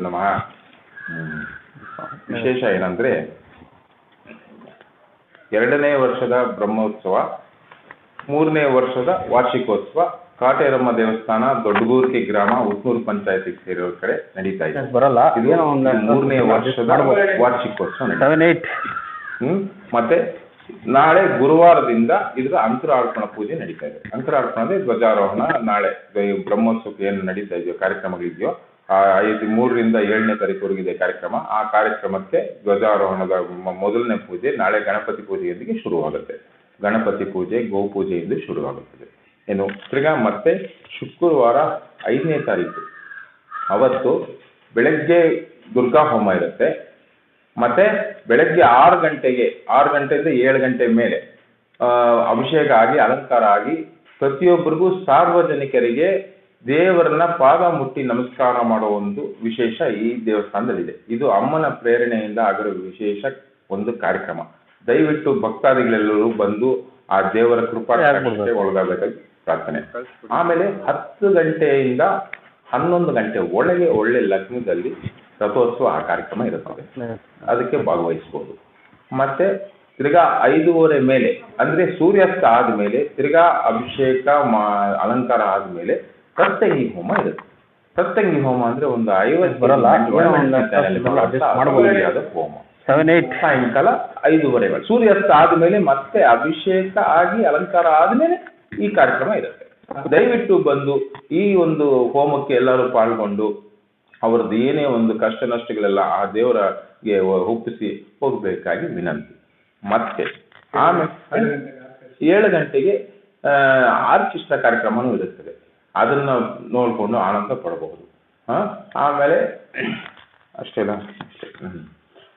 ನಮಃ. ವಿಶೇಷ ಏನಂದ್ರೆ ಎರಡನೇ ವರ್ಷದ ಬ್ರಹ್ಮೋತ್ಸವ ಮೂರನೇ ವರ್ಷದ ವಾರ್ಷಿಕೋತ್ಸವ ಕಾಟೇರಮ್ಮ ದೇವಸ್ಥಾನ ದೊಡ್ಡಗೂರ್ತಿ ಗ್ರಾಮ ಉತ್ನೂರು ಪಂಚಾಯತಿಗೆ ಸೇರಿರೋ ಕಡೆ ನಡೀತಾ ಇದೆ. ಬರಲ್ಲ. ಮೂರನೇ ವರ್ಷದ ವಾರ್ಷಿಕೋತ್ಸವ ಮತ್ತೆ ನಾಳೆ ಗುರುವಾರದಿಂದ ಇದರ ಅಂತರಾರ್ಪಣ ಪೂಜೆ ನಡೀತಾ ಇದೆ. ಅಂತರಾರ್ಪಣ ಅಂದ್ರೆ ಧ್ವಜಾರೋಹಣ ನಾಳೆ. ಬ್ರಹ್ಮೋತ್ಸವ ಏನು ನಡೀತಾ ಇದೆಯೋ, ಕಾರ್ಯಕ್ರಮಗಳಿದೆಯೋ, ಆ ಐದು ಮೂರರಿಂದ ಏಳನೇ ತಾರೀಕುವರೆಗಿದೆ ಕಾರ್ಯಕ್ರಮ. ಆ ಕಾರ್ಯಕ್ರಮಕ್ಕೆ ಧ್ವಜಾರೋಹಣದ ಮೊದಲನೇ ಪೂಜೆ ನಾಳೆ ಗಣಪತಿ ಪೂಜೆಯೊಂದಿಗೆ ಶುರುವಾಗುತ್ತೆ. ಗಣಪತಿ ಪೂಜೆ ಗೋ ಪೂಜೆಯಿಂದ ಶುರುವಾಗುತ್ತದೆ. ಏನು ತಿರ್ಗಾ ಮತ್ತೆ ಶುಕ್ರವಾರ ಐದನೇ ತಾರೀಕು. ಅವತ್ತು ಬೆಳಗ್ಗೆ ದುರ್ಗಾ ಹೋಮ ಇರುತ್ತೆ. ಮತ್ತೆ ಬೆಳಗ್ಗೆ ಆರು ಗಂಟೆಗೆ ಆರು ಗಂಟೆಯಿಂದ ಏಳು ಗಂಟೆ ಮೇಲೆ ಆ, ಅಭಿಷೇಕ ಆಗಿ ಅಲಂಕಾರ ಆಗಿ ಪ್ರತಿಯೊಬ್ಬರಿಗೂ ಸಾರ್ವಜನಿಕರಿಗೆ ದೇವರನ್ನ ಪಾದ ಮುಟ್ಟಿ ನಮಸ್ಕಾರ ಮಾಡೋ ಒಂದು ವಿಶೇಷ ಈ ದೇವಸ್ಥಾನದಲ್ಲಿದೆ. ಇದು ಅಮ್ಮನ ಪ್ರೇರಣೆಯಿಂದ ಆಗಿರೋ ವಿಶೇಷ ಒಂದು ಕಾರ್ಯಕ್ರಮ. ದಯವಿಟ್ಟು ಭಕ್ತಾದಿಗಳೆಲ್ಲರೂ ಬಂದು ಆ ದೇವರ ಕೃಪಾ ಒಳಗಾಗಬೇಕಾಗಿ ಪ್ರಾರ್ಥನೆ. ಆಮೇಲೆ ಹತ್ತು ಗಂಟೆಯಿಂದ ಹನ್ನೊಂದು ಗಂಟೆ ಒಳಗೆ ಒಳ್ಳೆ ಲಗ್ನದಲ್ಲಿ ರಥೋತ್ಸವ ಆ ಕಾರ್ಯಕ್ರಮ ಇರುತ್ತದೆ. ಅದಕ್ಕೆ ಭಾಗವಹಿಸ್ಬೋದು. ಮತ್ತೆ ತಿರ್ಗಾ ಐದೂವರೆ ಮೇಲೆ ಅಂದ್ರೆ ಸೂರ್ಯಾಸ್ತ ಆದ್ಮೇಲೆ ತಿರ್ಗಾ ಅಭಿಷೇಕ ಮಾ ಅಲಂಕಾರ ಆದ್ಮೇಲೆ ಪ್ರತ್ಯಂಗಿ ಹೋಮ ಇರುತ್ತೆ. ಪ್ರತ್ಯಂಗಿ ಹೋಮ ಅಂದ್ರೆ ಒಂದು ಐವತ್ತು ಬರಲ್ಲ. ಹೋಮ. ಸೆವೆನ್ ಏಟ್ ಸಾಯಂಕಾಲ ಐದೂವರೆ. ಸೂರ್ಯಾಸ್ತ ಆದ್ಮೇಲೆ ಮತ್ತೆ ಅಭಿಷೇಕ ಆಗಿ ಅಲಂಕಾರ ಆದ್ಮೇಲೆ ಈ ಕಾರ್ಯಕ್ರಮ ಇರುತ್ತೆ. ದಯವಿಟ್ಟು ಬಂದು ಈ ಒಂದು ಹೋಮಕ್ಕೆ ಎಲ್ಲರೂ ಪಾಲ್ಗೊಂಡು ಅವರದ್ದು ಏನೇ ಒಂದು ಕಷ್ಟ ನಷ್ಟಗಳೆಲ್ಲ ಆ ದೇವರಿಗೆ ಒಪ್ಪಿಸಿ ಹೋಗಬೇಕಾಗಿ ವಿನಂತಿ. ಮತ್ತೆ ಆಮೇಲೆ ಏಳು ಗಂಟೆಗೆ ಆ, ಆರ್ಕೆಸ್ಟ್ರಾ ಕಾರ್ಯಕ್ರಮನೂ ಇರುತ್ತದೆ. ಅದನ್ನ ನೋಡಿಕೊಂಡು ಆನಂದ ಪಡಬಹುದು. ಹಾ ಆಮೇಲೆ ಅಷ್ಟೇನಾ?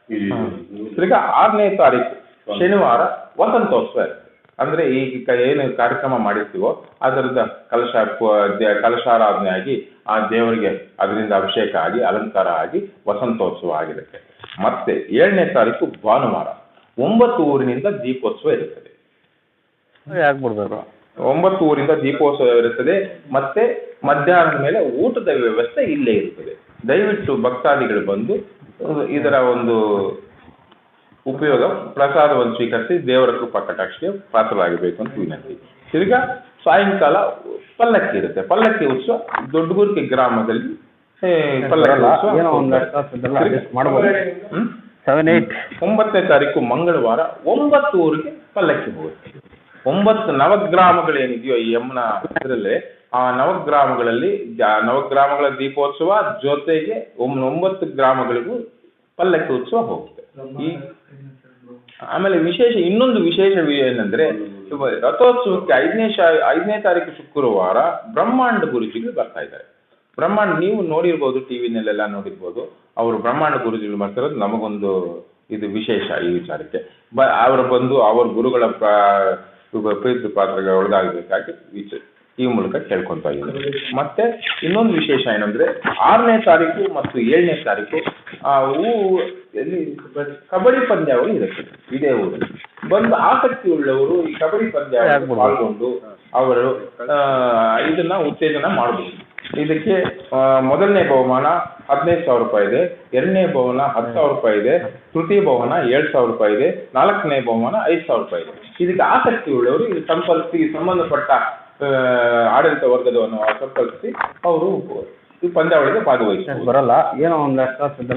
ಈಗ. ಆರನೇ ತಾರೀಕು ಶನಿವಾರ ವಸಂತೋತ್ಸವ ಇರುತ್ತೆ ಅಂದ್ರೆ ಈಗ ಏನು ಕಾರ್ಯಕ್ರಮ ಮಾಡಿರ್ತೀವೋ ಅದರದ ಕಲಶ ಕಲಶಾರಾಧನೆ ಆಗಿ ಆ ದೇವರಿಗೆ ಅದರಿಂದ ಅಭಿಷೇಕ ಆಗಿ ಅಲಂಕಾರ ಆಗಿ ವಸಂತೋತ್ಸವ ಆಗಿರುತ್ತೆ. ಮತ್ತೆ ಏಳನೇ ತಾರೀಕು ಭಾನುವಾರ ಒಂಬತ್ತು ಊರಿನಿಂದ ದೀಪೋತ್ಸವ ಇರುತ್ತದೆ. ಒಂಬತ್ತು ಊರಿಂದ ದೀಪೋತ್ಸವ ಇರುತ್ತದೆ ಮತ್ತೆ ಮಧ್ಯಾಹ್ನದ ಮೇಲೆ ಊಟದ ವ್ಯವಸ್ಥೆ ಇಲ್ಲೇ ಇರುತ್ತದೆ. ದಯವಿಟ್ಟು ಭಕ್ತಾದಿಗಳು ಬಂದು ಇದರ ಒಂದು ಉಪಯೋಗ ಪ್ರಸಾದವನ್ನು ಸ್ವೀಕರಿಸಿ ದೇವರ ಕೃಪಾ ಕಟಾಕ್ಷಕ್ಕೆ ಪಾತ್ರರಾಗಬೇಕು ಅಂತ ವಿನಂತಿ. ತಿರ್ಗಾ ಸಾಯಂಕಾಲ ಪಲ್ಲಕ್ಕಿ ಇರುತ್ತೆ. ಪಲ್ಲಕ್ಕಿ ಉತ್ಸವ ದೊಡ್ಡಗುರ್ಕಿ ಗ್ರಾಮದಲ್ಲಿ ಒಂಬತ್ತನೇ ತಾರೀಕು ಮಂಗಳವಾರ ಒಂಬತ್ತು ಊರಿಗೆ ಪಲ್ಲಕ್ಕಿ ಹೋಗುತ್ತೆ. ಒಂಬತ್ತು ನವಗ್ರಾಮಗಳೇನಿದೆಯೋ ಈ ಯಮುನ ಇದರಲ್ಲಿ ಆ ನವಗ್ರಾಮಗಳಲ್ಲಿ ನವಗ್ರಾಮಗಳ ದೀಪೋತ್ಸವ ಜೊತೆಗೆ ಒಂಬತ್ತು ಗ್ರಾಮಗಳಿಗೂ ಪಲ್ಲಕ್ಕಿ ಉತ್ಸವ ಹೋಗುತ್ತೆ. ಈ ಆಮೇಲೆ ವಿಶೇಷ ಇನ್ನೊಂದು ವಿಶೇಷ ಏನಂದ್ರೆ ರಥೋತ್ಸವಕ್ಕೆ ಐದನೇ ಶಾ ಐದನೇ ತಾರೀಕು ಶುಕ್ರವಾರ ಬ್ರಹ್ಮಾಂಡ ಗುರುಜಿಗಳು ಬರ್ತಾ ಇದ್ದಾರೆ. ಬ್ರಹ್ಮಾಂಡ ನೀವು ನೋಡಿರ್ಬೋದು, ಟಿವಿನಲ್ಲೆಲ್ಲ ನೋಡಿರ್ಬೋದು, ಅವರು ಬ್ರಹ್ಮಾಂಡ ಗುರುಜಿಗಳು ಬರ್ತಿರೋದು ನಮಗೊಂದು ಇದು ವಿಶೇಷ ಈ ವಿಚಾರಕ್ಕೆ. ಬ ಅವರು ಬಂದು, ಅವ್ರ ಗುರುಗಳ ಪ್ರೀತಿ ಪಾತ್ರಗಳಿಗೆ ಒಳಗಾಗಬೇಕಾಗಿ ಈ ಮೂಲಕ ಕೇಳ್ಕೊಂತ ಇದ್ದೀನಿ. ಮತ್ತೆ ಇನ್ನೊಂದು ವಿಶೇಷ ಏನಂದ್ರೆ ಆರನೇ ತಾರೀಕು ಮತ್ತು ಏಳನೇ ತಾರೀಕು ಆ ಊ ಎಲ್ಲಿ ಕಬಡ್ಡಿ ಪಂದ್ಯಾವಳಿ ಇರುತ್ತೆ. ಇದೇ ಊರು. ಬಂದು ಆಸಕ್ತಿ ಉಳ್ಳವರು ಈ ಕಬಡ್ಡಿ ಪಂದ್ಯಾವಳಿ ಪಾಲ್ಗೊಂಡು ಅವರು ಇದನ್ನ ಉತ್ತೇಜನ ಮಾಡಬಹುದು ಇದಕ್ಕೆ ಮೊದಲನೇ ಬಹುಮಾನ ಹದಿನೈದು ಸಾವಿರ ರೂಪಾಯಿ ಇದೆ ಎರಡನೇ ಬಹುಮಾನ ಹತ್ತು ಸಾವಿರ ರೂಪಾಯಿ ಇದೆ ತೃತೀಯ ಬಹುಮಾನ ಏಳು ಸಾವಿರ ರೂಪಾಯಿ ಇದೆ ನಾಲ್ಕನೇ ಬಹುಮಾನ ಐದು ಸಾವಿರ ರೂಪಾಯಿ ಇದೆ. ಇದಕ್ಕೆ ಆಸಕ್ತಿ ಉಳ್ಳವರು ಇದು ಸಂಪರ್ಕಿಸಿ ಸಂಬಂಧಪಟ್ಟ ಆಡಳಿತ ವರ್ಗದವನ್ನು ಸಂಪರ್ಕಿಸಿ ಅವರು ಈ ಪಂದ್ಯಾವಳಿಗೆ ಭಾಗವಹಿಸಿ ಬರಲ್ಲ. ಏನೋ ಒಂದು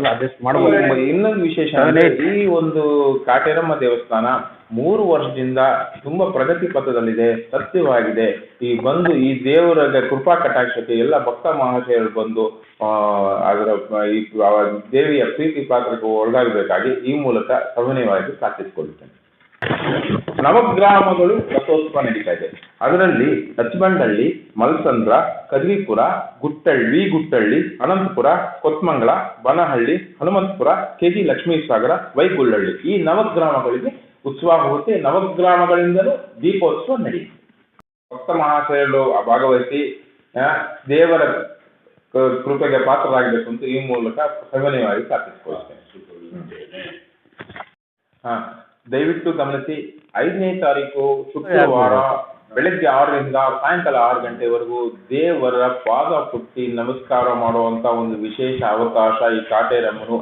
ಅಡ್ಜಸ್ಟ್ ಮಾಡಬಹುದು ಇನ್ನೊಂದು ವಿಶೇಷ ಅಂದ್ರೆ ಈ ಒಂದು ಕಾಟೇರಮ್ಮ ದೇವಸ್ಥಾನ ಮೂರು ವರ್ಷದಿಂದ ತುಂಬಾ ಪ್ರಗತಿ ಪಥದಲ್ಲಿದೆ ಸತ್ಯವಾಗಿದೆ. ಈ ಬಂದು ಈ ದೇವರ ಕೃಪಾ ಕಟಾಕ್ಷಕ್ಕೆ ಎಲ್ಲ ಭಕ್ತ ಮಹಾಶಯರು ಬಂದು ಆ, ಅದರ ಈ ದೇವಿಯ ಪ್ರೀತಿ ಪಾತ್ರಕ್ಕೆ ಒಳಗಾಗಬೇಕಾಗಿ ಈ ಮೂಲಕ ಸವಿನಯವಾಗಿ ಪ್ರಾರ್ಥಿಸಿಕೊಳ್ಳುತ್ತೇನೆ. ನವಗ್ರಾಮಗಳು ರಥೋತ್ಸವ ನಡೀತಾ ಇದೆ. ಅದರಲ್ಲಿ ಲಕ್ಷ್ಮಣಹಳ್ಳಿ ಮಲ್ಸಂದ್ರ, ಕದ್ರಿಪುರ, ಗುಟ್ಟಳ್ಳಿ ಗುಟ್ಟಳ್ಳಿ, ಅನಂತಪುರ ಕೊತ್ಮಂಗಳ ಬನಹಳ್ಳಿ, ಹನುಮಂತಪುರ, ಕೆಜಿ ಲಕ್ಷ್ಮೀಸಾಗರ ವೈಗುಳ್ಳಳ್ಳಿ ಈ ನವಗ್ರಾಮಗಳಿಗೆ ಉತ್ಸವ ಹೋಗುತ್ತೆ ನವಗ್ರಾಮಗಳಿಂದಲೂ ದೀಪೋತ್ಸವ ನಡೆಯುತ್ತೆ. ಭಕ್ತ ಮಹಾಶಯರು ಭಾಗವಹಿಸಿ ದೇವರ ಕೃಪೆಗೆ ಪಾತ್ರರಾಗಬೇಕು ಅಂತ ಈ ಮೂಲಕ ಸವಿನಯವಾಗಿ ಪ್ರಾರ್ಥಿಸಿಕೊಳ್ಳುತ್ತೇನೆ. ಹಾ. ದಯವಿಟ್ಟು ಗಮನಿಸಿ ಐದನೇ ತಾರೀಕು ಶುಕ್ರವಾರ ಬೆಳಗ್ಗೆ ಆರರಿಂದ ಸಾಯಂಕಾಲ ಆರು ಗಂಟೆವರೆಗೂ ದೇವರ ಪಾದ ಪುಟ್ಟಿ ನಮಸ್ಕಾರ ಮಾಡುವಂತ ಒಂದು ವಿಶೇಷ ಅವಕಾಶ ಈ ಕಾಟೇರಮ್ಮನು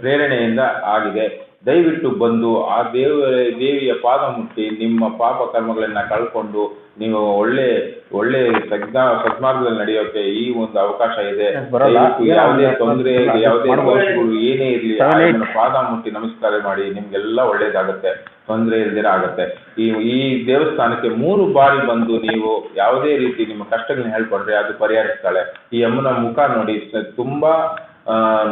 ಪ್ರೇರಣೆಯಿಂದ ಆಗಿದೆ. ದಯವಿಟ್ಟು ಬಂದು ಆ ದೇವರ ದೇವಿಯ ಪಾದ ಮುಟ್ಟಿ ನಿಮ್ಮ ಪಾಪ ಕರ್ಮಗಳನ್ನ ಕಳ್ಕೊಂಡು ನೀವು ಒಳ್ಳೆ ಒಳ್ಳೆ ತಜ್ಞ ಸತ್ಮಾರ್ಗದಲ್ಲಿ ನಡೆಯೋಕೆ ಈ ಒಂದು ಅವಕಾಶ ಇದೆ. ಯಾವುದೇ ತೊಂದರೆ ಯಾವುದೇ. ದೋಷಗಳು ಏನೇ ಇರಲಿ. ಪಾದ ಮುಟ್ಟಿ ನಮಸ್ಕಾರ ಮಾಡಿ ನಿಮ್ಗೆಲ್ಲ ಒಳ್ಳೇದಾಗತ್ತೆ. ತೊಂದರೆ ಇಲ್ದಿರ ಆಗತ್ತೆ ಈ ಈ ದೇವಸ್ಥಾನಕ್ಕೆ ಮೂರು ಬಾರಿ ಬಂದು ನೀವು ಯಾವುದೇ ರೀತಿ ನಿಮ್ಮ ಕಷ್ಟಗಳನ್ನ ಹೇಳ್ಕೊಂಡ್ರೆ ಅದು ಪರಿಹರಿಸ್ತಾಳೆ. ಈ ಅಮ್ಮನ ಮುಖ ನೋಡಿ ತುಂಬಾ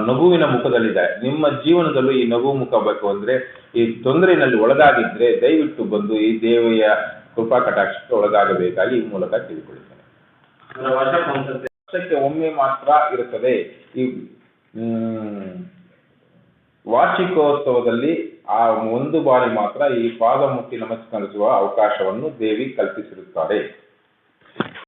ನಗುವಿನ ಮುಖದಲ್ಲಿದೆ. ನಿಮ್ಮ ಜೀವನದಲ್ಲೂ ಈ ನಗು ಮುಖ ಬೇಕು ಅಂದ್ರೆ ಈ ತೊಂದರೆನಲ್ಲಿ ಒಳಗಾಗಿದ್ರೆ ದಯವಿಟ್ಟು ಬಂದು ಈ ದೇವಿಯ ಕೃಪಾ ಕಟಾಕ್ಷಕ್ಕೆ ಒಳಗಾಗಬೇಕಾಗಿ ಈ ಮೂಲಕ ತಿಳಿದುಕೊಳ್ಳುತ್ತೇನೆ. ವರ್ಷಕ್ಕೆ ಒಮ್ಮೆ ಮಾತ್ರ ಇರುತ್ತದೆ. ಈ ವಾರ್ಷಿಕೋತ್ಸವದಲ್ಲಿ ಆ ಒಂದು ಬಾರಿ ಮಾತ್ರ ಈ ಪಾದ ಮುಟ್ಟಿ ನಮಸ್ಕರಿಸುವ ಅವಕಾಶವನ್ನು ದೇವಿ ಕಲ್ಪಿಸಿರುತ್ತಾರೆ.